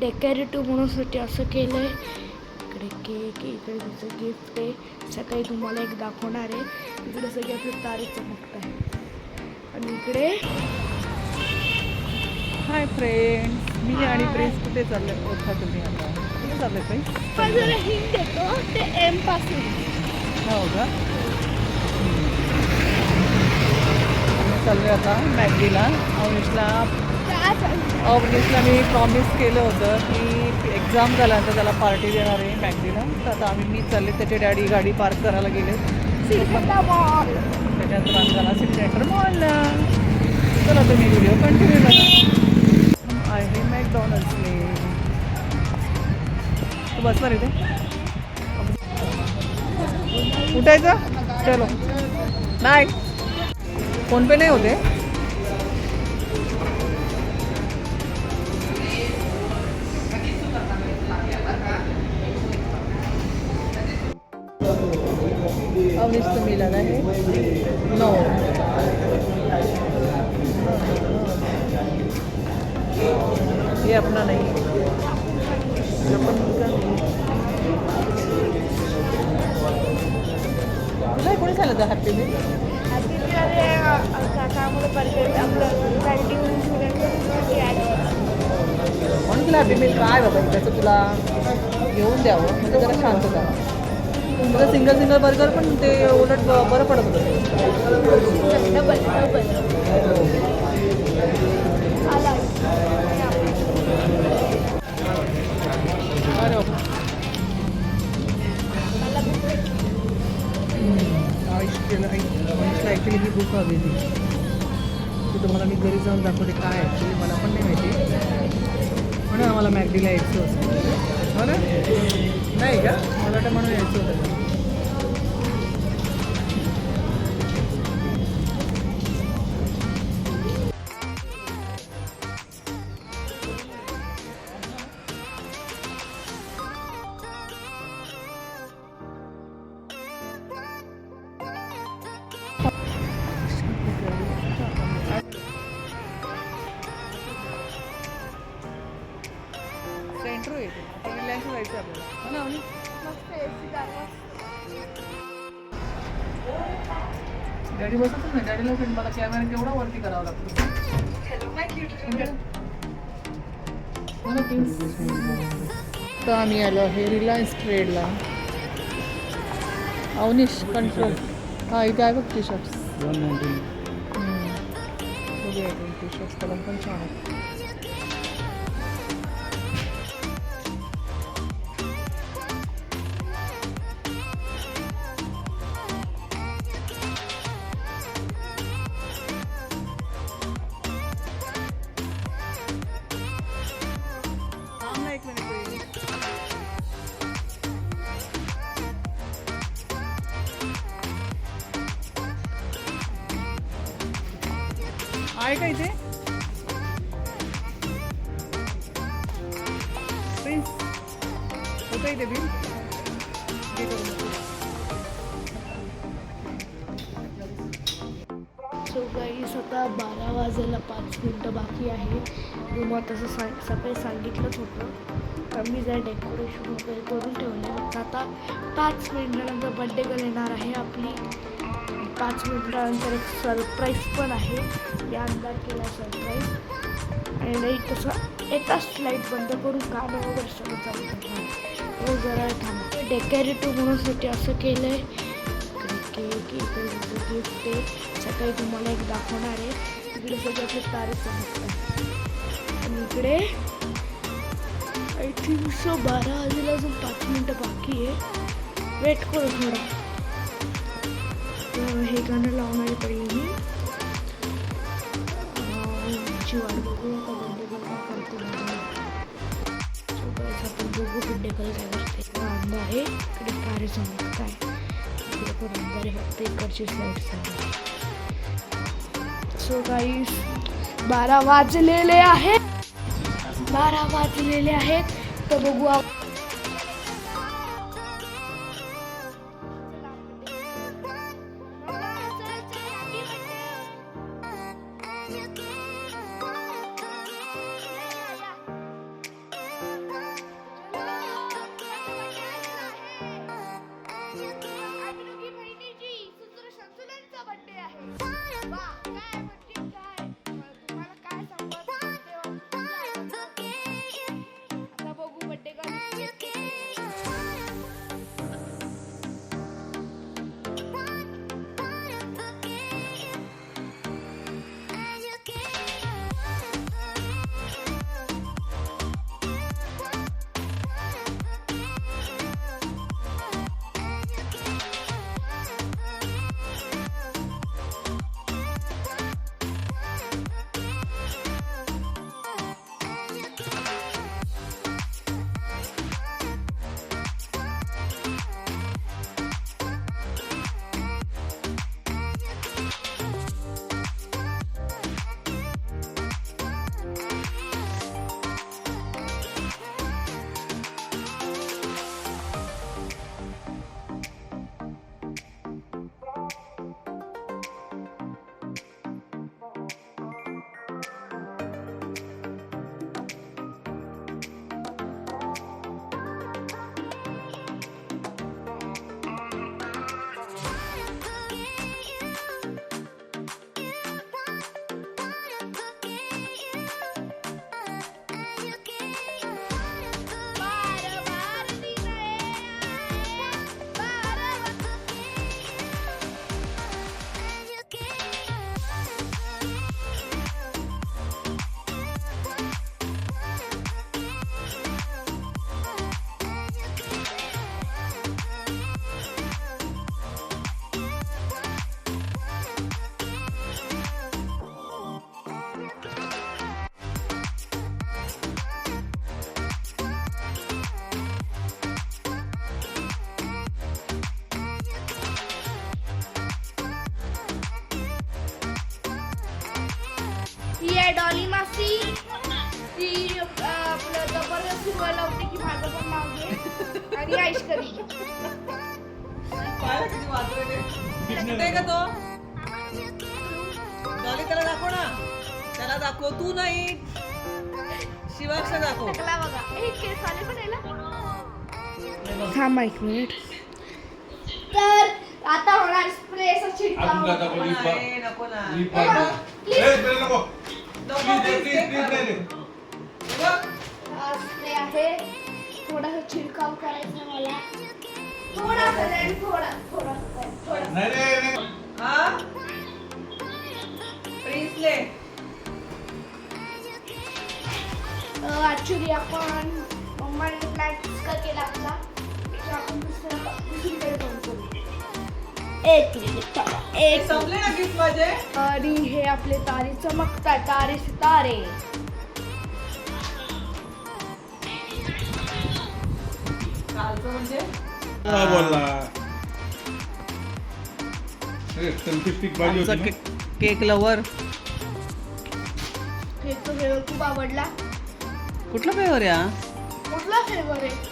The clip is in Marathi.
डेकोरेटिव्ह म्हणूनसाठी असं केलं आहे इकडे केक इकडे त्याचं गिफ्ट आहे. सकाळी तुम्हाला एक दाखवणार आहे. इकडे सगळे आपले तारे चमकत आहे. आणि इकडे हाय फ्रेंड्स मी आणि प्रिन्स कुठे चालले? होता तुम्ही आता. कुठे चालले जरा हिंट देतो ते एमपासून. हो का? चाललो आता मॅगडीला अवनीशला अवनीशला मी प्रॉमिस केलं होतं की एक्झाम झाल्यानंतर त्याला पार्टी देणार आहे मॅगडीला तर आता आम्ही मी चालले त्याचे डॅडी गाडी पार्क करायला गेले. त्याच्यानंतर आम्ही झाला सिटी सेंटर मॉलला चला तुम्ही व्हिडिओ कंटिन्यू करा. आहे मॅकडॉनल्ड्सने तू बसणार इथे? उठायचं? चलो. नाही फोनपे नाही होते? अवनीश मिलन आहे. नऊ. हे ये नाही. नहीं तुला कोणी झालं तर हॅपी मी म्हणून तुला हॅपी मिल काय बाबा? त्याचं तुला घेऊन द्यावं. म्हणजे जरा शांत करा. तुमचं सिंगल सिंगल बर्गर पण ते उलट ब- बरं पडत होतं. डबल डबल अरे ॲक्च्युली ही बुक हवी होती ती तुम्हाला मी घरी जाऊन दाखवते काय ॲक्च्युली मला पण नाही माहिती. म्हणून आम्हाला मॅगडीला यायचं होतं. हो ना? नाही का? मला तर म्हणून यायचं होतं. जायचं आपल्याला ना? गाडी बसतच नाही गाडीला फिट मला कॅमेरा केवढा वरती करावा लागतो? तर आम्ही आलो आहे रिलायन्स ट्रेडला अवनीश कंट्रोल हा इथे आहे बघ T shirts T shirts colour पण छान आहे आहे का इथे? प्रिन्स होतं इथे बिल? हे सो काही स्वतः बारा वाजायला पाच मिनटं बाकी आहे. तुम्हाला तसं सांग सकाळी सांगितलंच होतं. तर मी जर डेकोरेशन वगैरे करून ठेवलं आता पाच मिनटानंतर बड्डे गर्ल येणार आहे आपली. पाच मिनिटानंतर एक सरप्राईज पण आहे. या अंदाज केला सरप्राईज आणि नाही तसं एकाच लाइट बंद करून कामं वगैरे सगळं चालू करणार. हो जरा थांबा. डेकोरेटिव्ह म्हणूनसाठी असं केलं आहे केक इकडे गिफ्ट आहे. सकाळी तुम्हाला एक दाखवणार आहे. इकडे सगळे आपले तारे चमकत आणि इकडे आय थिंक सो बारा वाजेला अजून पाच मिनटं बाकी आहे. वेट करू थोडा. हे गाणं लावणारे पहिले मी. वाट बघू बड्डे गर्ल काय करते आपण बघू बड्डे गर्ल काय करते आहे इकडे तारे इकडे पण फक्त इकडची सो काही बारा वाजलेले आहेत. बारा वाजलेले आहेत. तर बघू आपण Bye. डॉली मासी. ती आपलं जबरदस्ती बोलायला होती की माझं पण घे. आणि? कुठे आहे का तो? डॉली त्याला दाखव ना. त्याला दाखव तू नाही. शिवाक्ष दाखव. टाकला बघा. हे केस आले पण याला थांबा एक मिनिट. तर आता होणार स्प्रे असं? नको ना. नको. स्प्रे आहे थोडासा छिडकाव करायचा मला थोडासा नाही थोडा थोडासा थोडा हा? प्रिन्सले आपण मम्माने प्लॅन केला आपला आपण दुसरं दुसरीकडे एक मिनिट एक संपले ना गिफ्ट माझे? आणि हे आपले तारे चमकतात तारे सितारे कालचं म्हणजे? हा, बोलला. अरे, सेल्फी स्टिक पाहिजे आमचा होती ना? के- केक लवर हे तो फ्लेवर खूप आवडला. कुठला फ्लेवर या कुठला फ्लेवर आहे?